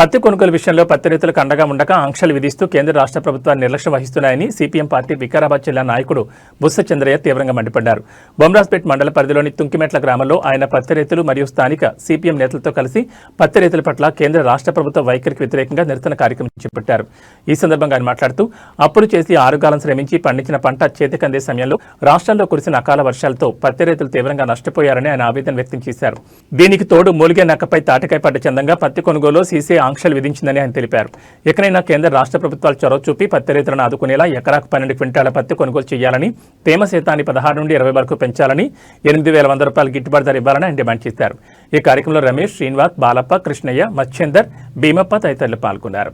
పత్తి కొనుగోలు విషయంలో పత్తి రైతులకు అండగా ఉండక ఆంక్షలు విధిస్తూ కేంద్ర రాష్ట్ర ప్రభుత్వాలు నిర్లక్ష్యం వహిస్తున్నాయని సిపిఎం పార్టీ వికారాబాద్ జిల్లా నాయకుడు బుస్స చంద్రయ్య తీవ్రంగా మండిపడ్డారు. బొమ్రాజ్పేట్ మండల పరిధిలోని తుంకిమెట్ల గ్రామంలో ఆయన పత్తి రైతులు మరియు స్థానిక సిపిఎం నేతలతో కలిసి పత్తి రైతుల పట్ల కేంద్ర రాష్ట్ర ప్రభుత్వ వైఖరికి వ్యతిరేకంగా నిరసన కార్యక్రమం చేపట్టారు. ఈ సందర్భంగా ఆయన మాట్లాడుతూ అప్పులు చేసి ఆరుగాలం శ్రమించి పండించిన పంట చేతికందే సమయంలో రాష్ట్రంలో కురిసిన అకాల వర్షాలతో పత్తి రైతులు తీవ్రంగా నష్టపోయారని ఆయన ఆవేదన వ్యక్తం చేశారు. దీనికి తోడు మూలిగే నక్కపై తాటకాయ పడ్డ చందంగా పత్తి కొనుగోలు సీసీ ఆంక్షలు విధించిందని ఆయన తెలిపారు. ఎక్కడైనా కేంద్ర రాష్ట్ర ప్రభుత్వాలు చొరవ చూపి పత్తి రైతులను ఆదుకునేలా ఎకరాకు పన్నెండు క్వింటాల పత్తి కొనుగోలు చేయాలని తేమ శాతాన్ని పదహారు నుండి ఇరవై వరకు పెంచాలని ఎనిమిది వేల వంద రూపాయలు గిట్టుబాటు ధర ఇవ్వాలని ఆయన డిమాండ్ చేశారు. ఈ కార్యక్రమంలో రమేష్ శ్రీనివాస్ బాలప్ప కృష్ణయ్య మచ్చేందర్ భీమప్ప తదితరులు పాల్గొన్నారు.